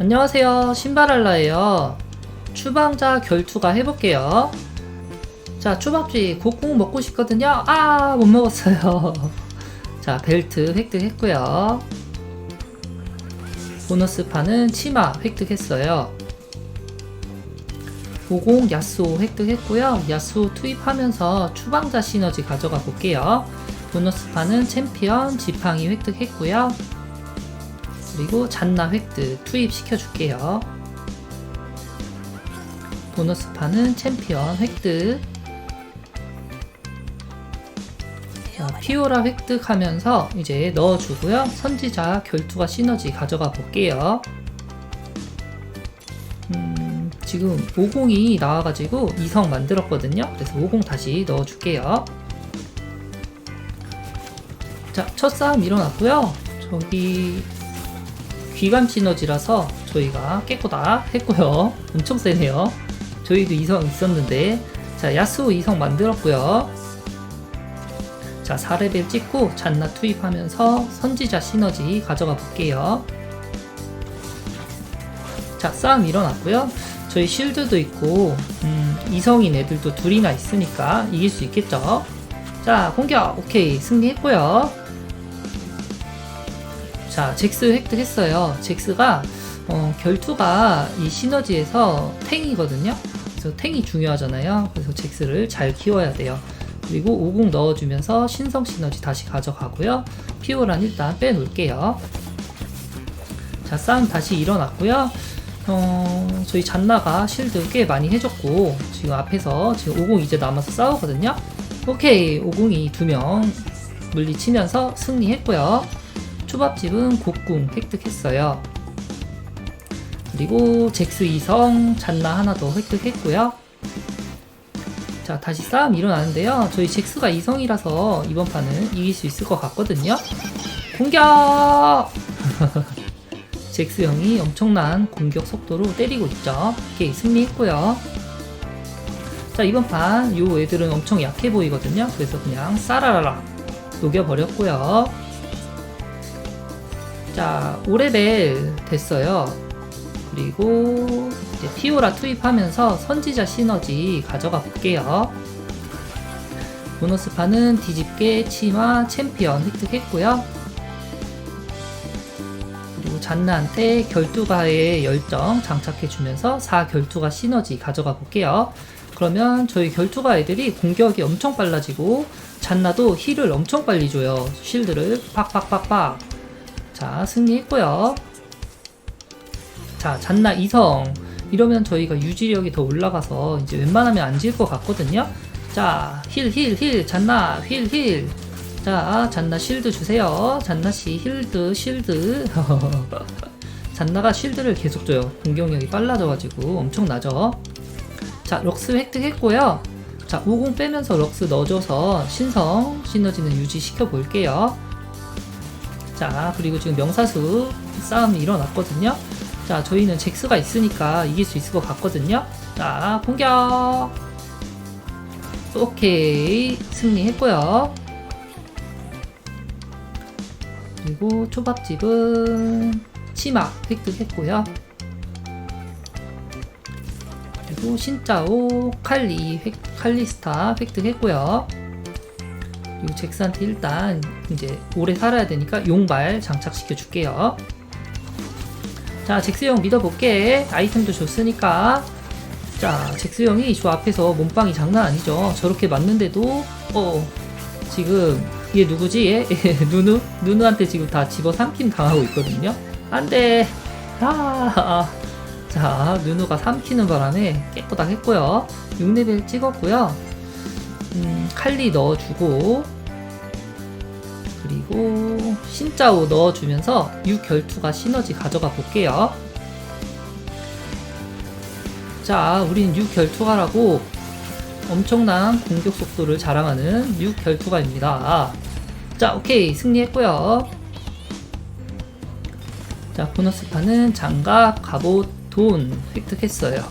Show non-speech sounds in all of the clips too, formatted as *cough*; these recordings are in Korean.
안녕하세요. 신발알라예요. 추방자 결투가 해볼게요. 자 초밥쥐 곡국 먹고 싶거든요. 아 못 먹었어요. *laughs* 자 벨트 획득했고요. 보너스판은 치마 획득했어요. 50 야스오 획득했고요. 야스오 투입하면서 추방자 시너지 가져가 볼게요. 보너스판은 챔피언 지팡이 획득했고요 그리고 잔나 획득 투입시켜 줄게요. 보너스판은 챔피언 획득. 자, 피오라 획득하면서 이제 넣어주고요. 선지자 결투가 시너지 가져가 볼게요. 음, 지금 50이 나와가지고 이성 만들었거든요. 그래서 50 다시 넣어줄게요. 자, 첫 싸움 일어났고요. 저기 귀감 시너지라서 저희가 깨꼬다 했고요. 엄청 세네요. 저희도 이성 있었는데 자 야스오 이성 만들었고요. 자 4레벨 찍고 잔나 투입하면서 선지자 시너지 가져가 볼게요. 자 싸움 일어났고요. 저희 실드도 있고 음, 이성인 애들도 둘이나 있으니까 이길 수 있겠죠. 자 공격 오케이 승리했고요. 자, 잭스 획득했어요. 잭스가 어, 결투가 이 시너지에서 탱이거든요. 그래서 탱이 중요하잖아요. 그래서 잭스를 잘 키워야 돼요. 그리고 50 넣어주면서 신성 시너지 다시 가져가고요. 피오란 일단 빼놓을게요. 자, 싸움 다시 일어났고요. 어, 저희 잔나가 실드 꽤 많이 해줬고, 지금 앞에서 지금 50 이제 남아서 싸우거든요. 오케이, 50이 두 명 물리치면서 승리했고요. 초밥집은 곡궁 획득했어요. 그리고 잭스 2성 잔나 하나 더 획득했고요. 자 다시 싸움 일어나는데요. 저희 잭스가 2성이라서 이번 판은 이길 수 있을 것 같거든요. 공격! *laughs* 잭스 형이 엄청난 공격 속도로 때리고 있죠. 오케이 승리했고요. 자 이번 판 요 애들은 엄청 약해 보이거든요. 그래서 그냥 싸라라라 녹여버렸고요. 자, 5레벨 됐어요. 그리고 이제 피오라 투입하면서 선지자 시너지 가져가 볼게요. 보너스판은 뒤집개, 치마, 챔피언 획득했고요. 그리고 잔나한테 결투가의 열정 장착해주면서 4 결투가 시너지 가져가 볼게요. 그러면 저희 결투가 애들이 공격이 엄청 빨라지고 잔나도 힐을 엄청 빨리 줘요. 쉴드를 팍팍팍팍 자, 승리했고요. 자, 잔나 2성. 이러면 저희가 유지력이 더 올라가서 이제 웬만하면 안 질 것 같거든요. 자, 힐, 힐, 힐, 잔나, 힐, 힐. 자, 잔나 실드 주세요. 잔나 씨 힐드, 실드. *laughs* 잔나가 실드를 계속 줘요. 공격력이 빨라져가지고 엄청나죠. 자, 럭스 획득했고요. 자, 50 빼면서 럭스 넣어줘서 신성 시너지는 유지시켜 볼게요. 자, 그리고 지금 명사수 싸움이 일어났거든요. 자, 저희는 잭스가 있으니까 이길 수 있을 것 같거든요. 자, 공격! 오케이. 승리했고요. 그리고 초밥집은 치마 획득했고요. 그리고 신짜오 칼리 획, 칼리스타 획득했고요. 그리고 잭스한테 일단 이제 오래 살아야 되니까 용발 장착시켜 줄게요. 자, 잭스 형 믿어볼게. 아이템도 줬으니까. 자, 잭스 형이 저 앞에서 몸빵이 장난 아니죠. 저렇게 맞는데도, 어, 지금, 얘 누구지? 얘? *laughs* 누누? 누누한테 지금 다 집어 삼킴 당하고 있거든요. 안 돼. 아, 자, 누누가 삼키는 바람에 깨끗하게 했고요. 6레벨 찍었고요. 음, 칼리 넣어주고 그리고 신짜오 넣어주면서 유결투가 시너지 가져가 볼게요. 자, 우린 유결투가라고 엄청난 공격 속도를 자랑하는 유결투가입니다. 자, 오케이 승리했고요. 자, 보너스 판은 장갑, 갑옷, 돈 획득했어요.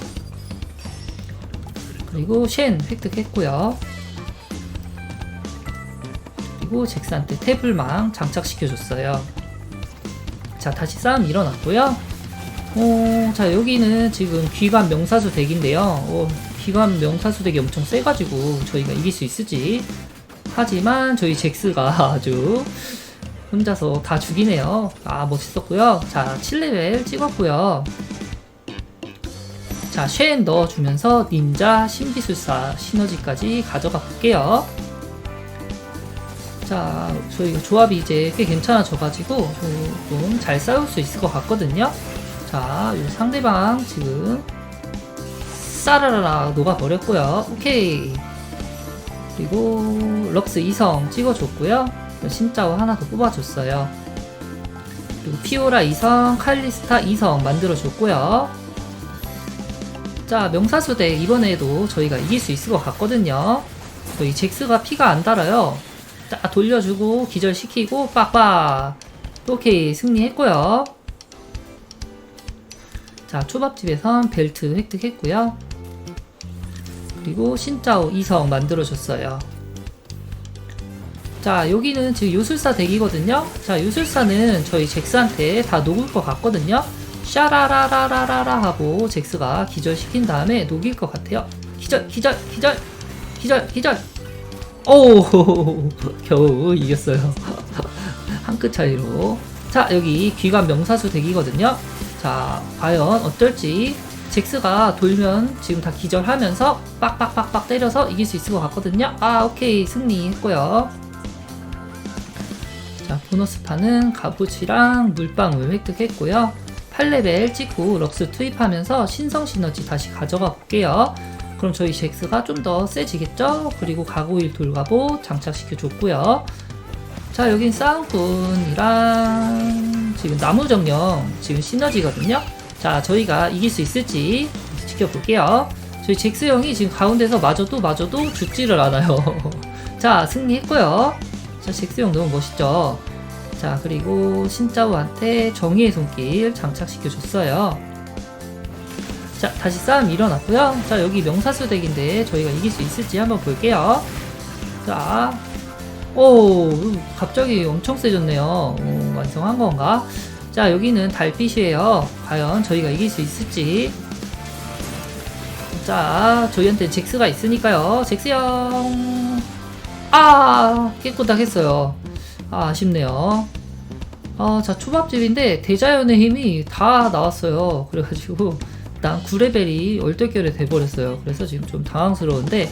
그리고 쉔 획득했고요. 그리고 잭스한테 태블망 장착시켜줬어요. 자, 다시 싸움 일어났고요. 어, 자, 여기는 지금 귀관 명사수 덱인데요. 어, 귀관 명사수 덱이 엄청 세가지고 저희가 이길 수 있을지. 하지만 저희 잭스가 *laughs* 아주 혼자서 다 죽이네요. 아, 멋있었고요. 자, 7레벨 찍었고요. 자, 쉐엔 넣어주면서 닌자, 신기술사, 시너지까지 가져가 볼게요. 자, 저희가 조합이 이제 꽤 괜찮아져가지고 조금 잘 싸울 수 있을 것 같거든요. 자, 요 상대방 지금 싸라라라 녹아버렸고요. 오케이. 그리고 럭스 2성 찍어줬고요. 신짜오 하나 더 뽑아줬어요. 그리고 피오라 2성, 칼리스타 2성 만들어줬고요. 자, 명사수대 이번에도 저희가 이길 수 있을 것 같거든요. 저희 잭스가 피가 안 달아요. 자, 돌려주고 기절시키고 빡빡. 오케이, 승리했고요. 자, 초밥집에선 벨트 획득했고요. 그리고 신짜오 2성 만들어줬어요. 자, 여기는 지금 요술사 덱이거든요. 자, 요술사는 저희 잭스한테 다 녹을 것 같거든요. 샤라라라라라라 하고 잭스가 기절시킨 다음에 녹일 것 같아요. 기절, 기절, 기절, 기절, 기절. 오, *laughs* 겨우 이겼어요. *laughs* 한 끗 차이로. 자, 여기 귀관 명사수 덱이거든요. 자, 과연 어떨지. 잭스가 돌면 지금 다 기절하면서 빡빡빡빡 때려서 이길 수 있을 것 같거든요. 아, 오케이. 승리했고요. 자, 보너스 판은 가부치랑 물방울 획득했고요. 8레벨 찍고 럭스 투입하면서 신성 시너지 다시 가져가 볼게요. 그럼 저희 잭스가 좀 더 세지겠죠? 그리고 가고일 돌가보 장착시켜 줬고요. 자, 여긴 싸움꾼이랑 지금 나무 정령 지금 시너지거든요. 자, 저희가 이길 수 있을지 지켜볼게요. 저희 잭스 형이 지금 가운데서 마저도 마저도 죽지를 않아요. *laughs* 자, 승리했고요. 자, 잭스 형 너무 멋있죠? 자, 그리고 신짜오한테 정의의 손길 장착시켜 줬어요. 자, 다시 싸움 일어났고요. 자, 여기 명사수 덱인데 저희가 이길 수 있을지 한번 볼게요. 자, 오, 갑자기 엄청 세졌네요. 오, 완성한 건가? 자, 여기는 달빛이에요. 과연 저희가 이길 수 있을지. 자, 저희한테 잭스가 있으니까요. 잭스 형. 아, 깨끗하게 했어요. 아, 아쉽네요. 아, 자, 초밥집인데 대자연의 힘이 다 나왔어요. 그래가지고 난 9레벨이 얼떨결에 돼버렸어요. 그래서 지금 좀 당황스러운데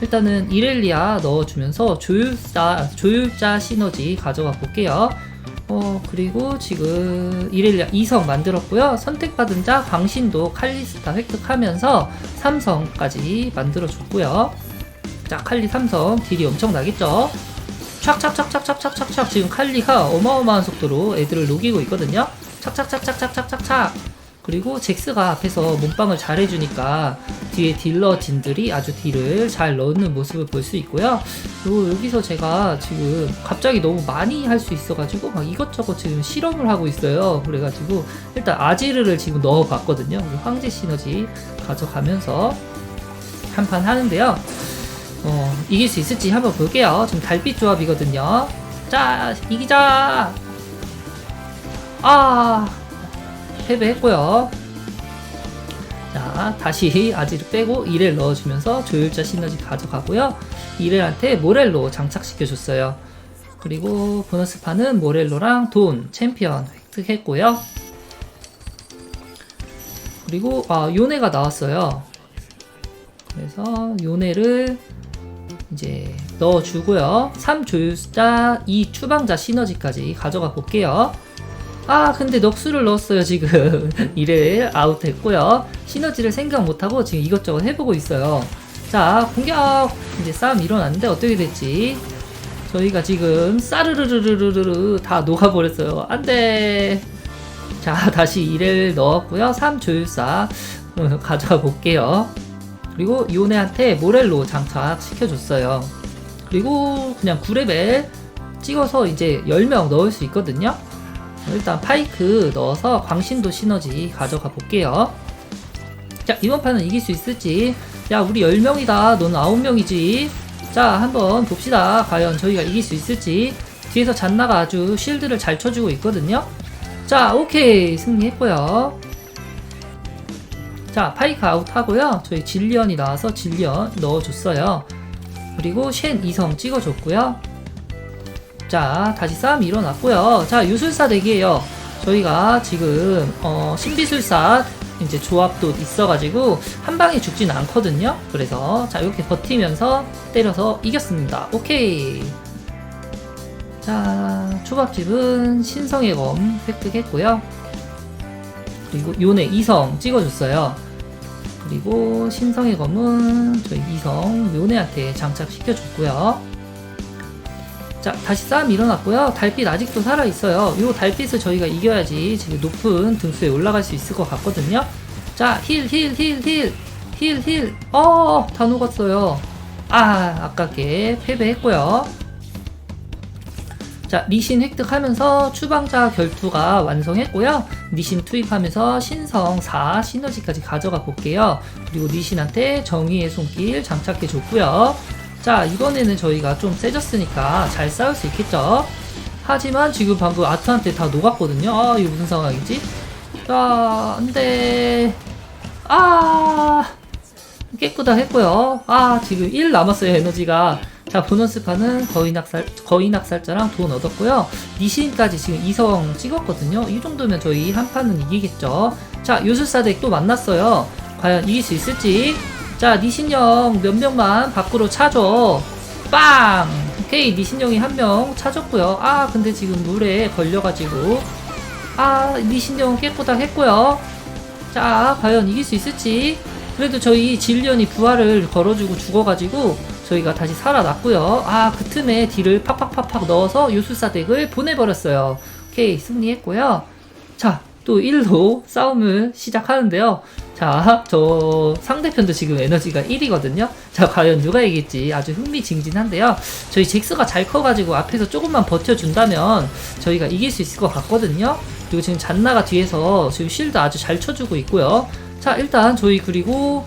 일단은 이렐리아 넣어주면서 조율자, 조율자 시너지 가져가 볼게요. 어, 그리고 지금 이렐리아 2성 만들었고요. 선택받은 자 광신도 칼리스타 획득하면서 3성까지 만들어줬고요. 자, 칼리 3성 딜이 엄청 나겠죠? 착착착착착착착착 지금 칼리가 어마어마한 속도로 애들을 녹이고 있거든요. 착착착착착착착착 그리고 잭스가 앞에서 몸빵을 잘 해주니까 뒤에 딜러진들이 아주 딜을 잘 넣는 모습을 볼 수 있고요. 그리고 여기서 제가 지금 갑자기 너무 많이 할 수 있어가지고 막 이것저것 지금 실험을 하고 있어요. 그래가지고 일단 아지르를 지금 넣어봤거든요. 황제 시너지 가져가면서 한 판 하는데요. 어, 이길 수 있을지 한번 볼게요. 지금 달빛 조합이거든요. 자, 이기자! 아, 패배했고요. 자, 다시 아지를 빼고 이렐 넣어주면서 조율자 시너지 가져가고요. 이렐한테 모렐로 장착시켜줬어요. 그리고 보너스 판은 모렐로랑 돈, 챔피언 획득했고요. 그리고, 아, 요네가 나왔어요. 그래서 요네를 이제 넣어주고요. 3 조율자, 2 추방자 시너지까지 가져가 볼게요. 아 근데 넋수를 넣었어요 지금. *laughs* 이래 아웃했고요. 시너지를 생각 못하고 지금 이것저것 해보고 있어요. 자 공격! 이제 싸움 일어났는데 어떻게 될지. 저희가 지금 싸르르르르르르 다 녹아버렸어요. 안돼. 자 *laughs* 다시 1을 넣었고요. 3조율사. 어, 가져가 볼게요. 그리고 요네한테 모렐로 장착 시켜줬어요. 그리고 그냥 9레벨 찍어서 이제 10명 넣을 수 있거든요 일단 파이크 넣어서 광신도 시너지 가져가 볼게요. 자, 이번 판은 이길 수 있을지. 야, 우리 10명이다. 너는 9명이지. 자, 한번 봅시다. 과연 저희가 이길 수 있을지. 뒤에서 잔나가 아주 실드를 잘 쳐주고 있거든요. 자, 오케이. 승리했고요. 자, 파이크 아웃 하고요. 저희 질리언이 나와서 질리언 넣어줬어요. 그리고 쉔 이성 찍어줬고요. 자, 다시 싸움 일어났고요. 자, 유술사 대기예요. 저희가 지금 어, 신비술사 이제 조합도 있어가지고 한 방에 죽진 않거든요. 그래서 자 이렇게 버티면서 때려서 이겼습니다. 오케이. 자, 초밥집은 신성의 검 획득했고요. 그리고 요네 이성 찍어줬어요. 그리고 신성의 검은 저희 이성 요네한테 장착시켜줬고요. 자, 다시 싸움 일어났고요. 달빛 아직도 살아있어요. 요 달빛을 저희가 이겨야지 지금 높은 등수에 올라갈 수 있을 것 같거든요. 자, 힐, 힐, 힐, 힐, 힐, 힐. 어, 다 녹았어요. 아, 아깝게 패배했고요. 자, 리신 획득하면서 추방자 결투가 완성했고요. 리신 투입하면서 신성 4 시너지까지 가져가 볼게요. 그리고 리신한테 정의의 손길 장착해 줬고요. 자, 이번에는 저희가 좀 세졌으니까 잘 싸울 수 있겠죠? 하지만 지금 방금 아트한테 다 녹았거든요. 아, 이거 무슨 상황이지? 자, 안 돼. 아, 깨끗하 했고요. 아, 지금 1 남았어요, 에너지가. 자, 보너스 판은 거의 낙살, 거의 낙살자랑 돈 얻었고요. 니신까지 지금 2성 찍었거든요. 이 정도면 저희 한 판은 이기겠죠. 자, 요술사 덱 또 만났어요. 과연 이길 수 있을지. 자, 니신형 몇 명만 밖으로 차줘. 빵! 오케이, 니신형이 한명 차줬고요. 아, 근데 지금 물에 걸려가지고. 아, 니신형 깨끗하게 했고요. 자, 과연 이길 수 있을지. 그래도 저희 질리언이 부활을 걸어주고 죽어가지고 저희가 다시 살아났고요. 아, 그 틈에 딜을 팍팍팍팍 넣어서 요술사 덱을 보내버렸어요. 오케이, 승리했고요. 자, 또 1로 싸움을 시작하는데요. 자, 저 상대편도 지금 에너지가 1이거든요. 자, 과연 누가 이길지 아주 흥미진진한데요. 저희 잭스가 잘 커가지고 앞에서 조금만 버텨준다면 저희가 이길 수 있을 것 같거든요. 그리고 지금 잔나가 뒤에서 지금 쉴드 아주 잘 쳐주고 있고요. 자, 일단 저희 그리고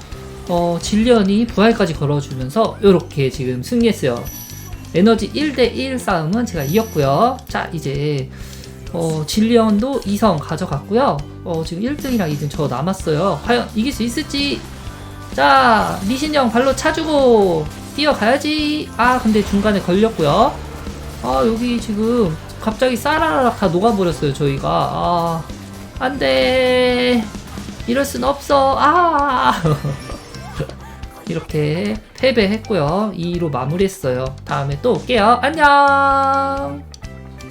어, 질련이 부활까지 걸어주면서 이렇게 지금 승리했어요. 에너지 1대1 싸움은 제가 이겼고요. 자, 이제 어, 질리언도 2성 가져갔고요. 어, 지금 1등이랑 2등 저 남았어요. 과연 이길 수 있을지. 자, 리신형 발로 차주고 뛰어가야지. 아, 근데 중간에 걸렸고요. 아, 여기 지금 갑자기 싸라락 다 녹아버렸어요, 저희가. 아, 안 돼. 이럴 순 없어. 아. *laughs* 이렇게 패배했고요. 2위로 마무리했어요. 다음에 또 올게요. 안녕!